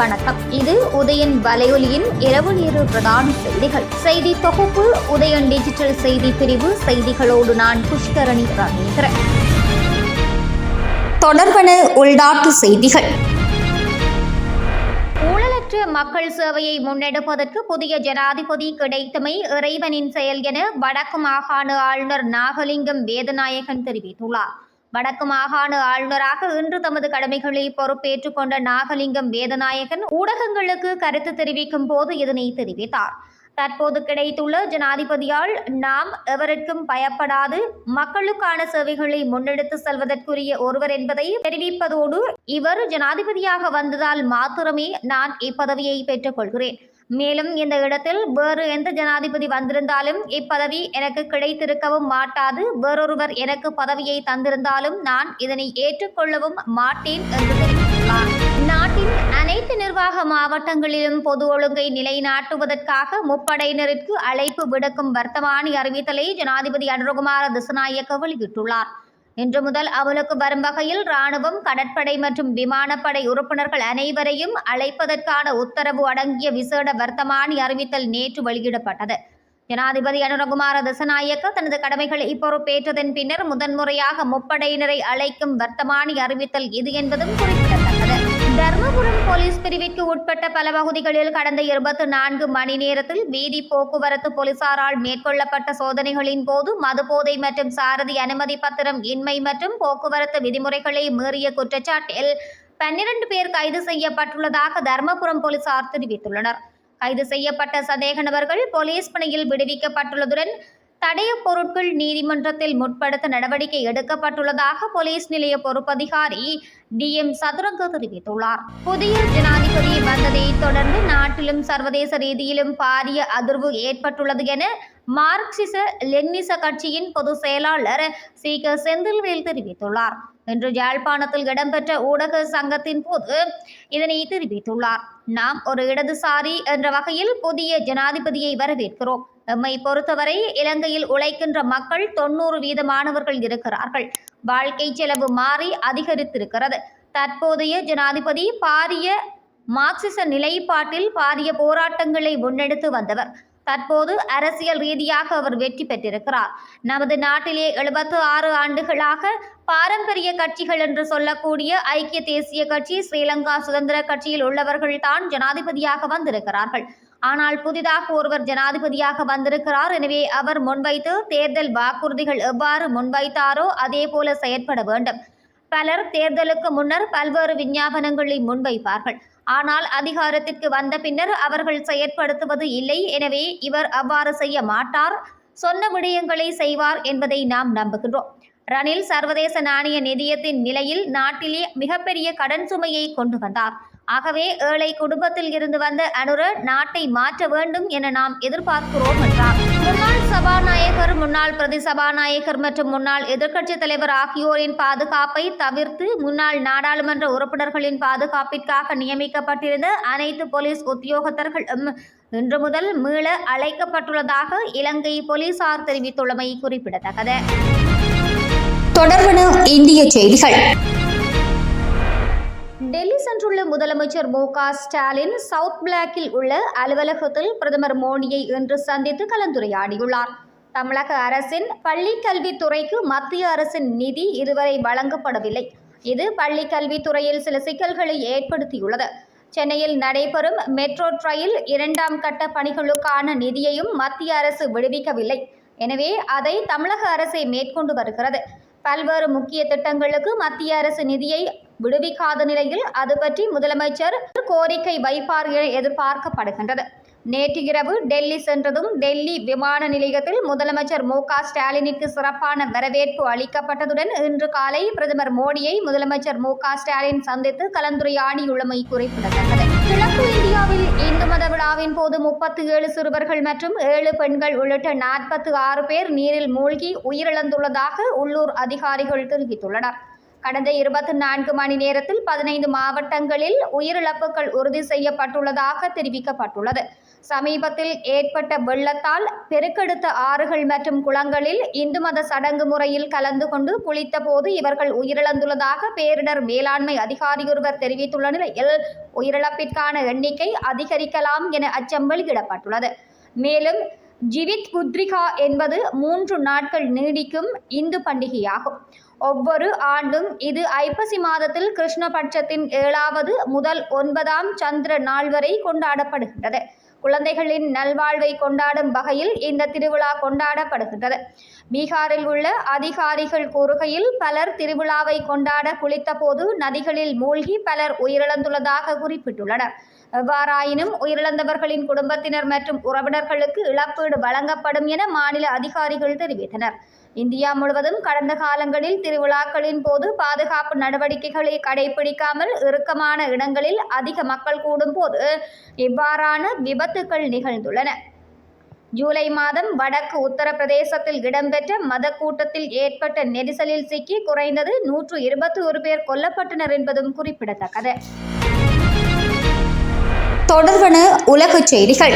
வணக்கம். இது உதயன் வலையொலியின் இரவு நேர பிரதான செய்திகள். செய்தி தொகுப்பு உதயன் டிஜிட்டல் செய்தி பிரிவு செய்திகளோடு நான் புஷ்கரணி ராமேந்திரன் தொடர்பன உள்நாட்டு செய்திகள். ஊழலற்ற மக்கள் சேவையை முன்னெடுப்பதற்கு புதிய ஜனாதிபதி கிடைத்தமை இறைவனின் செயல் என வடக்கு மாகாண ஆளுநர் நாகலிங்கம் வேதநாயகன் தெரிவித்துள்ளார். வடக்கு மாகாண ஆளுநராக இன்று தமது கடமைகளை பொறுப்பேற்றுக் கொண்ட நாகலிங்கம் வேதநாயகன் ஊடகங்களுக்கு கருத்து தெரிவிக்கும் போது இதனை தெரிவித்தார். தற்போது கிடைத்துள்ள ஜனாதிபதியால் நாம் எவருக்கும் பயப்படாது. மக்களுக்கான சேவைகளை முன்னெடுத்து செல்வதற்குரிய ஒருவர் என்பதை தெரிவிப்பதோடு இவர் ஜனாதிபதியாக வந்ததால் மாத்திரமே நான் இப்பதவியை பெற்றுக் கொள்கிறேன் மேலும் இந்த இடத்தில் வேறு எந்த ஜனாதிபதி வந்திருந்தாலும் இப்பதவி எனக்கு கிடைத்திருக்கவும் மாட்டாது. வேறொருவர் எனக்கு பதவியை தந்திருந்தாலும் நான் இதனை ஏற்றுக்கொள்ளவும் மாட்டேன் என்று தெரிவித்துள்ளார். நாட்டின் அனைத்து நிர்வாக மாவட்டங்களிலும் பொது ஒழுங்கை நிலைநாட்டுவதற்காக முப்படையினருக்கு அழைப்பு விடுக்கும் வர்த்தமானி அறிவித்தலை ஜனாதிபதி அனுரகுமார திசநாயக்க வெளியிட்டுள்ளார். இன்று முதல் அமலுக்கு வரும் வகையில் ராணுவம் கடற்படை மற்றும் விமானப்படை உறுப்பினர்கள் அனைவரையும் அழைப்பதற்கான உத்தரவு அடங்கிய விசேட வர்த்தமானி அறிவித்தல் நேற்று வெளியிடப்பட்டது. ஜனாதிபதி அனுரகுமார தசநாயக்க தனது கடமைகளை பொறுப்பேற்றதன் பின்னர் முதன்முறையாக முப்படையினரை அழைக்கும் வர்த்தமானி அறிவித்தல் இது என்பதும் குறிப்பிடத்தக்கது. தர்மபுரம் போலீஸ் பிரிவிற்கு உட்பட்ட பல பகுதிகளில் கடந்த இருபத்தி நான்கு மணி நேரத்தில் வீதி போக்குவரத்து போலீசாரால் மேற்கொள்ளப்பட்ட சோதனைகளின் போது மதுபோதை மற்றும் சாரதி அனுமதி பத்திரம் இன்மை மற்றும் போக்குவரத்து விதிமுறைகளை மீறிய குற்றச்சாட்டில் பன்னிரண்டு பேர் கைது செய்யப்பட்டுள்ளதாக தர்மபுரம் போலீசார் தெரிவித்துள்ளனர். கைது செய்யப்பட்ட சந்தேக நபர்கள் போலீஸ் பணியில் விடுவிக்கப்பட்டுள்ளதுடன் தடைய பொருட்கள் நீதிமன்றத்தில் முற்படுத்த நடவடிக்கை எடுக்கப்பட்டுள்ளதாக போலீஸ் நிலைய பொறுப்பதிகாரி டி எம் சதுரங்க தெரிவித்துள்ளார். புதிய ஜனாதிபதி வந்ததை தொடர்ந்து நாட்டிலும் சர்வதேச ரீதியிலும் பாரிய அதிர்வு ஏற்பட்டுள்ளது என மார்க்சிச லென்னிச கட்சியின் பொதுச் செயலாளர் சி க செந்தில்வேல் தெரிவித்துள்ளார். இன்று யாழ்ப்பாணத்தில் இடம்பெற்ற ஊடக சங்கத்தின் போது இதனை தெரிவித்துள்ளார். நாம் ஒரு இடதுசாரி என்ற வகையில் புதிய ஜனாதிபதியை வரவேற்கிறோம். எம்மை பொறுத்தவரை இலங்கையில் உழைக்கின்ற மக்கள் தொண்ணூறு வீதமானவர்கள் இருக்கிறார்கள். வாழ்க்கை செலவு மாறி அதிகரித்திருக்கிறது. தற்போதைய ஜனாதிபதி பாரிய மார்க்சிச நிலைப்பாட்டில் பாரிய போராட்டங்களை முன்னெடுத்து வந்தவர். தற்போது அரசியல் ரீதியாக அவர் வெற்றி பெற்றிருக்கிறார். நமது நாட்டிலே எழுபத்து ஆறு ஆண்டுகளாக பாரம்பரிய கட்சிகள் என்று சொல்லக்கூடிய ஐக்கிய தேசிய கட்சி ஸ்ரீலங்கா சுதந்திர கட்சியில் உள்ளவர்கள் தான் ஜனாதிபதியாக வந்திருக்கிறார்கள். ஆனால் புதிதாக ஒருவர் ஜனாதிபதியாக வந்திருக்கிறார். எனவே அவர் முன்வைத்து தேர்தல் வாக்குறுதிகள் எவ்வாறு முன்வைத்தாரோ அதே போல செயற்பட வேண்டும். பலர் தேர்தலுக்கு முன்னர் பல்வேறு விஞ்ஞாபனங்களை முன்வைப்பார்கள். ஆனால் அதிகாரத்திற்கு வந்த பின்னர் அவர்கள் செயற்படுத்துவது இல்லை. எனவே இவர் அவ்வாறு செய்ய மாட்டார். சொன்ன விடயங்களை செய்வார் என்பதை நாம் நம்புகின்றோம். ரணில் சர்வதேச நாணய நிதியத்தின் நிலையில் நாட்டிலே மிகப்பெரிய கடன் சுமையை கொண்டு வந்தார். ஆகவே ஏழை குடும்பத்தில் இருந்து வந்த அனுர நாட்டை மாற்ற வேண்டும் என நாம் எதிர்பார்க்கிறோம் என்றார். முன்னாள் சபாநாயகர் முன்னாள் பிரதி சபாநாயகர் மற்றும் முன்னாள் எதிர்க்கட்சி தலைவர் ஆகியோரின் பாதுகாப்பை தவிர்த்து முன்னாள் நாடாளுமன்ற உறுப்பினர்களின் பாதுகாப்பிற்காக நியமிக்கப்பட்டிருந்த அனைத்து போலீஸ் உத்தியோகத்தர்கள் இன்று முதல் மீள அழைக்கப்பட்டுள்ளதாக இலங்கை போலீசார் தெரிவித்துள்ளமை குறிப்பிடத்தக்கது. தொடர்பான இந்திய செய்திகள். சென்றுள்ள முதலமைச்சர் மு க ஸ்டாலின் சவுத் பிளாக்கில் உள்ள அலுவலகத்தில் பிரதமர் மோடியை இன்று சந்தித்து கலந்துரையாடியுள்ளார். தமிழக அரசின் பள்ளி கல்வித்துறைக்கு மத்திய அரசின் நிதி இதுவரை வழங்கப்படவில்லை. இது பள்ளி கல்வித்துறையில் சில சிக்கல்களை ஏற்படுத்தியுள்ளது. சென்னையில் நடைபெறும் மெட்ரோ ரயில் இரண்டாம் கட்ட பணிகளுக்கான நிதியையும் மத்திய அரசு விடுவிக்கவில்லை. எனவே அதை தமிழக அரசே மேற்கொண்டு வருகிறது. பல்வேறு முக்கிய திட்டங்களுக்கு மத்திய அரசு நிதியை விடுவிக்காத நிலையில் அது பற்றி முதலமைச்சர் கோரிக்கை வைப்பார் என எதிர்பார்க்கப்படுகின்றது. நேற்றிரவு டெல்லி சென்றதும் டெல்லி விமான நிலையத்தில் முதலமைச்சர் மு க ஸ்டாலினிற்கு சிறப்பான வரவேற்பு அளிக்கப்பட்டதுடன் இன்று காலை பிரதமர் மோடியை முதலமைச்சர் மு க ஸ்டாலின் சந்தித்து கலந்துரையாடியுள்ளமை குறிப்பிடத்தக்கது. கிழக்கு இந்தியாவில் இந்து மத விழாவின் போது முப்பத்தி ஏழு சிறுவர்கள் மற்றும் ஏழு பெண்கள் உள்ளிட்ட நாற்பத்தி ஆறு பேர் நீரில் மூழ்கி உயிரிழந்துள்ளதாக உள்ளூர் அதிகாரிகள் தெரிவித்துள்ளனர். கடந்த இருபத்தி நான்கு மணி நேரத்தில் பதினைந்து மாவட்டங்களில் உயிரிழப்புகள் உறுதி செய்யப்பட்டுள்ளதாக தெரிவிக்கப்பட்டுள்ளது. சமீபத்தில் ஏற்பட்ட வெள்ளத்தால் பெருக்கெடுத்த ஆறுகள் மற்றும் குளங்களில் இந்து மத சடங்கு முறையில் கலந்து கொண்டு குளித்த போது இவர்கள் உயிரிழந்துள்ளதாக பேரிடர் மேலாண்மை அதிகாரியொருவர் தெரிவித்துள்ள நிலையில் உயிரிழப்பிற்கான எண்ணிக்கை அதிகரிக்கலாம் என அச்சம் வெளியிடப்பட்டுள்ளது. மேலும் ஜிவித் புத்ரிகா என்பது மூன்று நாட்கள் நீடிக்கும் இந்து பண்டிகையாகும். ஒவ்வொரு ஆண்டும் இது ஐப்பசி மாதத்தில் கிருஷ்ணபட்சத்தின் ஏழாவது முதல் ஒன்பதாம் சந்திர நாள் வரை கொண்டாடப்படுகின்றது. குழந்தைகளின் நல்வாழ்வை கொண்டாடும் வகையில் இந்த திருவிழா கொண்டாடப்படுகின்றது. பீகாரில் உள்ள அதிகாரிகள் கூறுகையில் பலர் திருவிழாவை கொண்டாட குளித்தபோது நதிகளில் மூழ்கி பலர் உயிரிழந்துள்ளதாக குறிப்பிட்டுள்ளனர். எவ்வாறாயினும் உயிரிழந்தவர்களின் குடும்பத்தினர் மற்றும் உறவினர்களுக்கு இழப்பீடு வழங்கப்படும் என மாநில அதிகாரிகள் தெரிவித்தனர். இந்தியா முழுவதும் கடந்த காலங்களில் திருவிழாக்களின் போது பாதுகாப்பு நடவடிக்கைகளை கடைபிடிக்காமல் இறுக்கமான இடங்களில் அதிக மக்கள் கூடும் போது இவ்வாறான விபத்துக்கள் நிகழ்ந்துள்ளன. ஜூலை மாதம் வடக்கு உத்தரப்பிரதேசத்தில் இடம்பெற்ற மத கூட்டத்தில் ஏற்பட்ட நெரிசலில் சிக்கி குறைந்தது நூற்று இருபத்தி ஒரு பேர் கொல்லப்பட்டனர் என்பதும் குறிப்பிடத்தக்கது. தொடர்வன உலகச் செய்திகள்.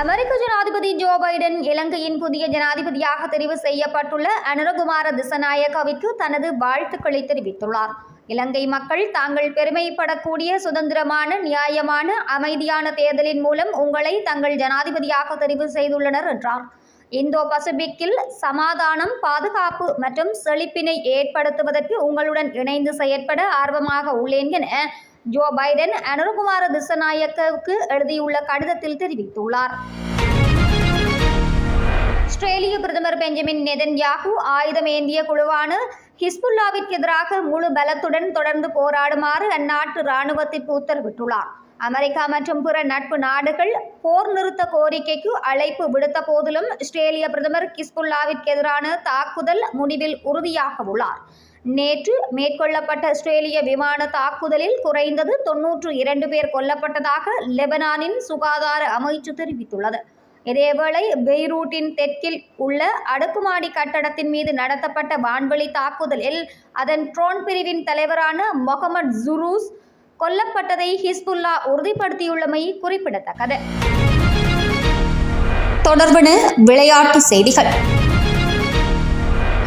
அமெரிக்க ஜனாதிபதி ஜோ பைடன் இலங்கையின் புதிய ஜனாதிபதியாக தெரிவு செய்யப்பட்டுள்ள அனுரகுமார திசநாயகவிற்கு தனது வாழ்த்துக்களை தெரிவித்துள்ளார். இலங்கை மக்கள் தாங்கள் பெருமைப்படக்கூடிய சுதந்திரமான நியாயமான அமைதியான தேர்தலின் மூலம் உங்களை தங்கள் ஜனாதிபதியாக தெரிவு செய்துள்ளனர் என்றார். இந்தோ பசிபிக்கில் சமாதானம் பாதுகாப்பு மற்றும் செழிப்பினை ஏற்படுத்துவதற்கு உங்களுடன் இணைந்து செயற்பட ஆர்வமாக உள்ளேன் என ஜோ பைடன் அனுருகுமார திசநாயக்கவுக்கு எழுதியுள்ள கடிதத்தில் தெரிவித்துள்ளார். ஆஸ்திரேலிய பிரதமர் பெஞ்சமின் நெதன்யாகு ஆயுதமேந்திய குழுவான ஹிஸ்புல்லாவிற்கு எதிராக முழு பலத்துடன் தொடர்ந்து போராடுமாறு அந்நாட்டு இராணுவத்திற்கு உத்தரவிட்டுள்ளார். அமெரிக்கா மற்றும் பிற நட்பு நாடுகள் போர் நிறுத்த கோரிக்கைக்கு அழைப்பு விடுத்த போதிலும் ஆஸ்திரேலிய பிரதமர் கிஸ்புல்லாவிற்கு எதிரான தாக்குதல் முடிவில் உறுதியாக உள்ளார் நேற்று மேற்கொள்ளப்பட்ட ஆஸ்திரேலிய விமான தாக்குதலில் குறைந்தது தொன்னூற்று இரண்டு பேர் கொல்லப்பட்டதாக லெபனானின் சுகாதார அமைச்சு தெரிவித்துள்ளது. இதேவேளை பெய்ரூட்டின் தெற்கில் உள்ள அடுக்குமாடி கட்டடத்தின் மீது நடத்தப்பட்ட வான்வழி தாக்குதலில் அதன் ட்ரோன் பிரிவின் தலைவரான மொஹமட் ஜுரூஸ் கொல்லப்பட்டதை ஹிஸ்புல்லா உறுதிப்படுத்தியுள்ளமை குறிப்பிடத்தக்கது. தொடர்பன விளையாட்டு செய்திகள்.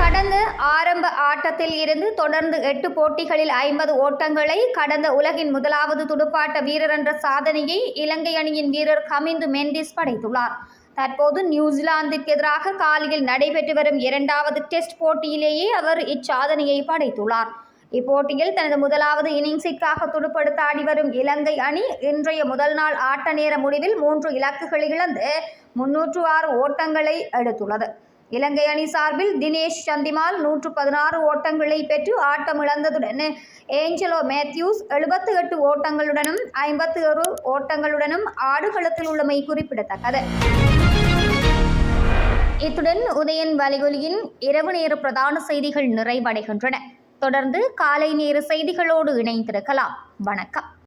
கடந்த ஆரம்ப ஆட்டத்தில் இருந்து தொடர்ந்து எட்டு போட்டிகளில் ஐம்பது ஓட்டங்களை கடந்த உலகின் முதலாவது துடுப்பாட்ட வீரர் என்ற சாதனையை இலங்கை அணியின் வீரர் கமிந்து மெண்டிஸ் படைத்துள்ளார். தற்போது நியூசிலாந்திற்கு எதிராக காலையில் நடைபெற்று வரும் இரண்டாவது டெஸ்ட் போட்டியிலேயே அவர் இச்சாதனையை படைத்துள்ளார். இப்போட்டியில் தனது முதலாவது இன்னிங்ஸிற்காக துடுப்படுத்த ஆடி வரும் இலங்கை அணி இன்றைய முதல் நாள் ஆட்ட நேர முடிவில் மூன்று இலக்குகளை இழந்து முன்னூற்று ஆறு ஓட்டங்களை எடுத்துள்ளது. இலங்கை அணி சார்பில் தினேஷ் சந்திமால் நூற்று பதினாறு ஓட்டங்களை பெற்று ஆட்டம் இழந்ததுடன் ஏஞ்சலோ மேத்யூஸ் எழுபத்து எட்டு ஓட்டங்களுடனும் ஐம்பத்தி ஒரு ஓட்டங்களுடனும் ஆடுகளத்தில் உள்ளமை குறிப்பிடத்தக்கது. இத்துடன் உதயன் வலிகுலியின் இரவு நேர பிரதான செய்திகள் நிறைவடைகின்றன. தொடர்ந்து காலை நேர செய்திகளோடு இணைந்திருக்கலாம். வணக்கம்.